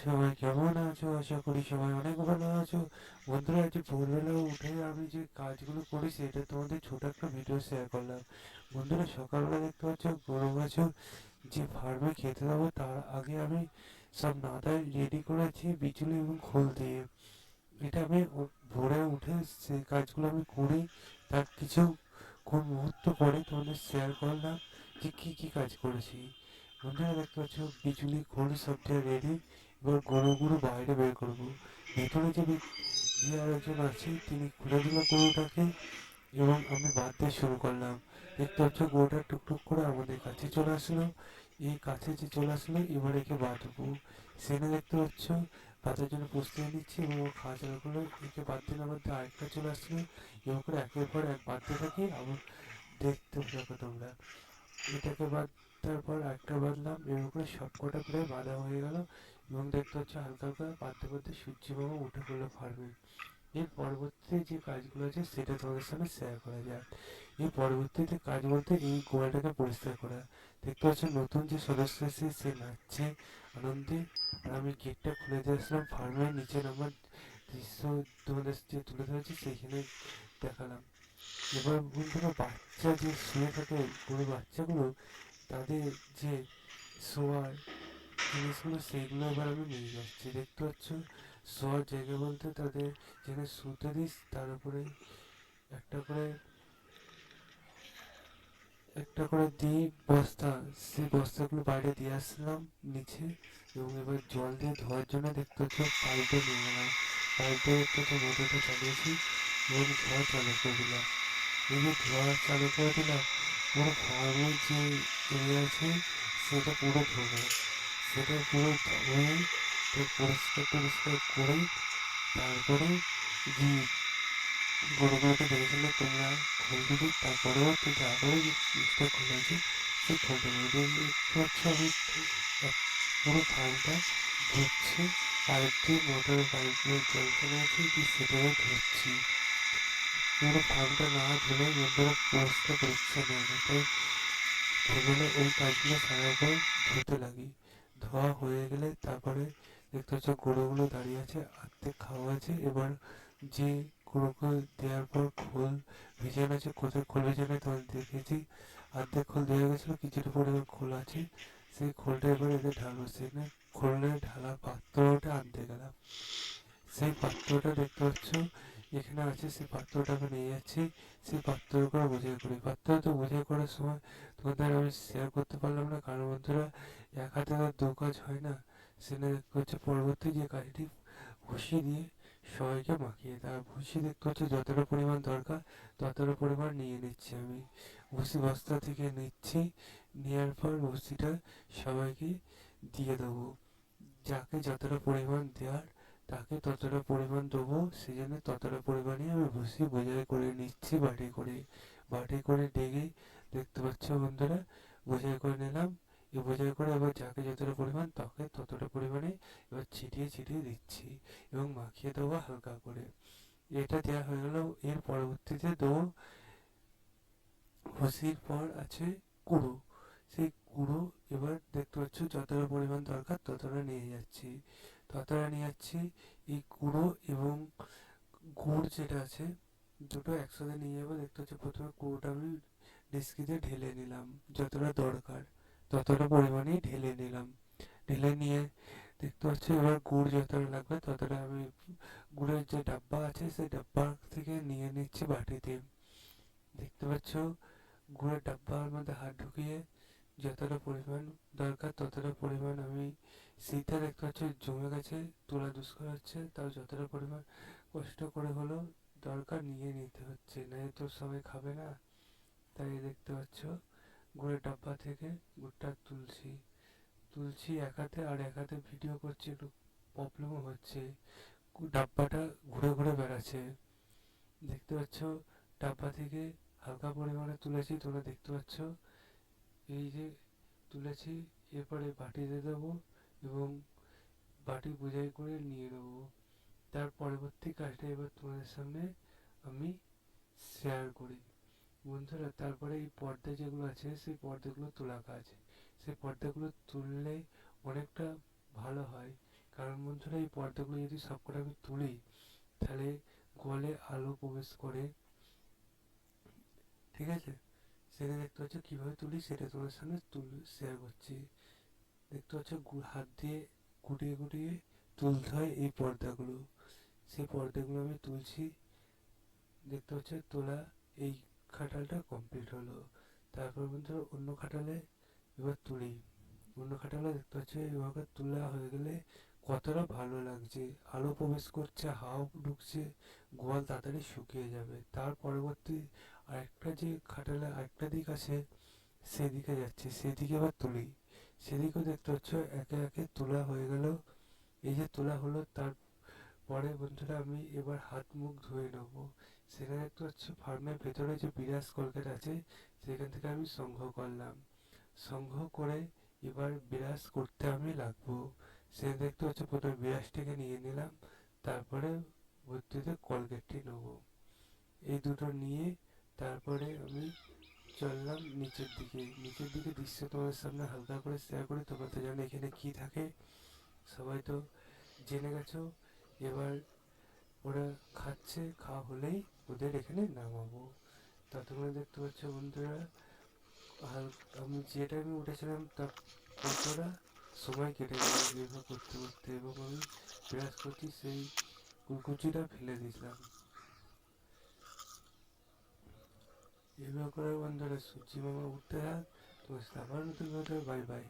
সবাই কেমন আছো? আশা করি সবাই অনেক ভালো আছো। বন্ধুরা আজ ভোরবেলা উঠে আমি যে কাজগুলো করি, সেটা তোমাদের ছোট একটা ভিডিও শেয়ার করলাম। বন্ধুরা, সকালবেলা দেখতে পাচ্ছ, গরু বাছুর যে ফার্মে খেতে দেবো তার আগে আমি সব নাদায় রেডি করেছি বিচুলি এবং খোল দিয়ে। এটা আমি ভোরে উঠে সেই কাজগুলো আমি করি, তার কিছু কোন মুহূর্ত পরে তোমাদের শেয়ার করলাম যে কী কী কাজ করেছি। বন্ধুরা, দেখতে পাচ্ছ, বিচুলি, খোল সবটা রেডি এবার গরুগুলো বাইরে বের করব। ভেতরে যে যে আরেকজন আছে তিনি খুলে দিল গরুটাকে এবং আমি বাঁধতে শুরু করলাম। দেখতে পাচ্ছ গরুটা টুকটুক করে আমাদের কাছে চলে আসলো। এই কাছে যে চলে আসলো, এবার একে বাঁধবো। সেখানে দেখতে পাচ্ছ, বাঁধার জন্য প্রস্তুতি নিচ্ছি এবং ও খাওয়া চালু করল একে বাঁধতে না বাঁধতে আরেকটা চলে আসলো। এবং করে একের পর এক বাঁধতে থাকি। আবার দেখতে থাকো তোমরা। এটাকে বাদ তারপর একটা বাঁধলাম। এরকম করে সবকটা প্রায় বাঁধা হয়ে গেল। এবং দেখতে হচ্ছে হালকা হালকা বাঁধতে বাঁধতে সূর্যবাবু উঠে পড়ল ফার্মে এর পরবর্তীতে যে কাজগুলো আছে, সেটা তোমাদের সামনে শেয়ার করা যাক। এর পরবর্তীতে কাজ বলতে এই গোয়ালটাকে পরিষ্কার করা। দেখতে পাচ্ছ নতুন যে সদস্য এসে সে নাচছে আনন্দে। আর আমি গেটটা খুলে দিয়ে আসলাম ফার্মের নিচে আমার দৃশ্য তোমাদের যে তুলে ধরেছি, সেইখানে দেখালাম। এবার বন্ধুরা বাচ্চা যে শুয়ে থাকে পুরো বাচ্চাগুলো, তাদের যে শোয়ার জিনিসগুলো সেইগুলো এবার আমি নিয়ে যাচ্ছি দেখতে পাচ্ছ? শোয়ার জায়গা বলতে তাদের যেখানে শুতে দিস, তার উপরে একটা করে একটা করে দিই বস্তা, সেই বস্তাগুলো বাইরে দিয়ে আসলাম নিচে এবং এবার জল দিয়ে ধোয়ার জন্য দেখতে পাচ্ছ পাইপে নিয়ে গেলাম পাইপে দেখতে পাচ্ছ মোটরটা চালিয়েছি এবং ধোয়া চালু করে দিলাম। এই যে ধোয়া চালু করে দিলাম, পুরো ফার্মের যে এরিয়া আছে সেটা পুরো ধোবো সেটা পুরো ধুয়ে তো পরিষ্কার টরিষ্কার করে তারপরে যে গরুগুলোকে দেখেছিলে তোমরা খোল দিবি তারপরেও কিন্তু আবারও যে জিনিসটা খুলেছি, সেই খোলটা নিয়ে দেখতে পাচ্ছ আমি পুরো ফার্মটা ধুচ্ছি পাইপ দিয়ে মোটরের পাইপ দিয়ে জল চলে আছে দিয়ে সেটাও ধুচ্ছি পুরো ফার্মটা না ধুলে বন্ধুরা পরিষ্কার পরিচ্ছন্ন হয় না তাই ভোরবেলা ওই কাজগুলো সারার পর ধুতে লাগি। ধোয়া হয়ে গেলে তারপরে দেখতে পাচ্ছ গরুগুলো দাঁড়িয়ে আছে অর্ধেক খাওয়া আছে। এবার যে গরুকে দেওয়ার পর খোল ভেজানো আছে কোথায় খোল ভেজানো তোমাদের দেখেছি। অর্ধেক খোল দেওয়া গেছিল, কিছুটা পরিমাণ খোল আছে। সেই খোলটা এবার এদের ঢালবো সেখানে খোলে ঢালা পাত্রটা আনতে গেলাম। সেই পাত্রটা দেখতে পাচ্ছ এখানে আছে সেই পাত্রটাকে নিয়ে যাচ্ছি। সেই পাত্র করে বোঝাই করি। পাত্র তো বোঝাই করার সময় তোমাদের আমি শেয়ার করতে পারলাম না। কারণ বন্ধুরা, এক হাতে তো দু কাজ হয় না। দেখতে হচ্ছে পরবর্তী যে কাজটি ভুসি দিয়ে সবাইকে মাখিয়ে তার ভুসি দেখতে হচ্ছে যতটা পরিমাণ দরকার, ততটা পরিমাণ নিয়ে নিচ্ছি আমি। ভুসি বস্তা থেকে নিচ্ছি। নেওয়ার পর ভুসিটা সবাইকে দিয়ে দেবো। যাকে যতটা পরিমাণ দেওয়ার তাকে ততটা পরিমাণ দেবো সেই জন্য ততটা পরিমাণে আমি ভুসি বোঝাই করে নিচ্ছি, বাটি করে। বাটি করে ডেগে দেখতে পাচ্ছ বন্ধুরা বোঝাই করে নিলাম। এ বোঝাই করে এবার যাকে যতটা পরিমাণ, তাকে ততটা পরিমাণে এবার ছিটিয়ে ছিটিয়ে দিচ্ছি এবং মাখিয়ে দেবো হালকা করে। এটা দেওয়া হয়ে গেল, এর পরবর্তীতে দেবো ভুসির পর আছে কুড়ো। সেই কুড়ো এবার দেখতে পাচ্ছ যতটা পরিমাণ দরকার ততটা নিয়ে যাচ্ছি। ততটা নিয়ে যাচ্ছি। এই কুড়ো এবং গুড় যেটা আছে, দুটো একসাথে নিয়ে যাব। দেখতে হচ্ছে প্রথমে কুড়োটা আমি ডেস্কিতে ঢেলে নিলাম, যতটা দরকার, ততটা পরিমাণেই ঢেলে নিলাম। ঢেলে নিয়ে দেখতে পাচ্ছি এবার গুড় যতটা লাগবে, ততটা আমি গুড়ের যে ডাব্বা আছে, সেই ডাব্বা থেকে নিয়ে নিচ্ছি বাটিতে। দেখতে পাচ্ছ, গুড়ের ডাব্বার মধ্যে হাত ঢুকিয়ে যতটা পরিমাণ দরকার, ততটা পরিমাণ আমি শীতে দেখতে পাচ্ছ, জমে গেছে, তোলা দুষ্কর হচ্ছে, তাও যতটা পরিমাণ কষ্ট করে হলেও দরকার নিয়ে নিতে হচ্ছে না তো সবাই খাবে না। তাই দেখতে পাচ্ছ, গুড়ের ডাব্বা থেকে গুড়টা তুলছি তুলছি এক হাতে আর এক হাতে ভিডিও করছি, একটু প্রবলেমও হচ্ছে। ডাব্বাটা ঘুরে ঘুরে বেড়াচ্ছে। দেখতে পাচ্ছ, ডাব্বা থেকে হালকা পরিমাণে তুলেছি, তোমরা দেখতে পাচ্ছ এই যে তুলেছি, এরপরে বাটিতে দেবো এবং বাটি বোঝাই করে নিয়ে নেব। তার পরবর্তী কাজটা এবার তোমাদের সামনে আমি শেয়ার করি। বন্ধুরা, তারপরে এই পর্দা যেগুলো আছে, সেই পর্দাগুলো তোলা কাজ। সেই পর্দাগুলো তুললে অনেকটা ভালো হয়। কারণ বন্ধুরা, এই পর্দাগুলো যদি সবকটা আমি তুলি, তাহলে গোয়ালে আলো প্রবেশ করে। ঠিক আছে? সেটা দেখতে পাচ্ছ, কীভাবে তুলি সেটা তোমার সামনে তুল শেয়ার করছি। দেখতে পাচ্ছ হাত দিয়ে গুটিয়ে গুটিয়ে তুলতে হয় এই পর্দাগুলো। সেই পর্দাগুলো আমি তুলছি। দেখতে পাচ্ছ, তোলা এই খাটালটা কমপ্লিট হলো। তারপর বন্ধুরা, অন্য খাটালে এবার তুলি। অন্য খাটালে দেখতে পাচ্ছ, এভাবে তোলা হয়ে গেলে কতটা ভালো লাগছে। আলো প্রবেশ করছে, হাওয়া ঢুকছে, গোয়াল তাড়াতাড়ি শুকিয়ে যাবে। তার পরবর্তী আরেকটা যে খাটালে আরেকটা দিক আছে, সেদিকে যাচ্ছে, সেদিকে আবার তুলি। সেদিকেও দেখতে পাচ্ছ, একে একে তোলা হয়ে গেল। এই যে তোলা হলো, তার পরে বন্ধুরা আমি এবার হাত মুখ ধুয়ে নেব। সেখানে দেখতে পাচ্ছ ফার্মের ভেতরে যে বিরাজ কলগেট আছে, সেখান থেকে আমি সংগ্রহ করলাম। সংগ্রহ করে এবার বিরাজ করতে আমি লাগবো। সে দেখতে পাচ্ছ, প্রথমে বিরাজটাকে নিয়ে নিলাম, তারপরে ভর্তিতে কলগেটটি নেব। এই দুটো নিয়ে তারপরে আমি চললাম নিচের দিকে। নিচের দিকে দৃশ্য তোমাদের সামনে হালকা করে শেয়ার করে। তোমরা তো জানো এখানে কি থাকে। সবাই তো জেনে গেছো। এবার ওরা খাচ্ছে, খাওয়া হলেই ওদের এখানে নামাবো। তা তোমরা দেখতে পাচ্ছ বন্ধুরা আমি যে টাইমে উঠেছিলাম, তার কতটা সময় কেটে গেল করতে করতে। এবং আমি বিরাজ করছি সেই কুলকুচিটা ফেলে দিয়েছিলাম। এভাবে করে বন্ধুরা সূর্যি মামা উঠতে থাক তো আবার নতুন বাই বাই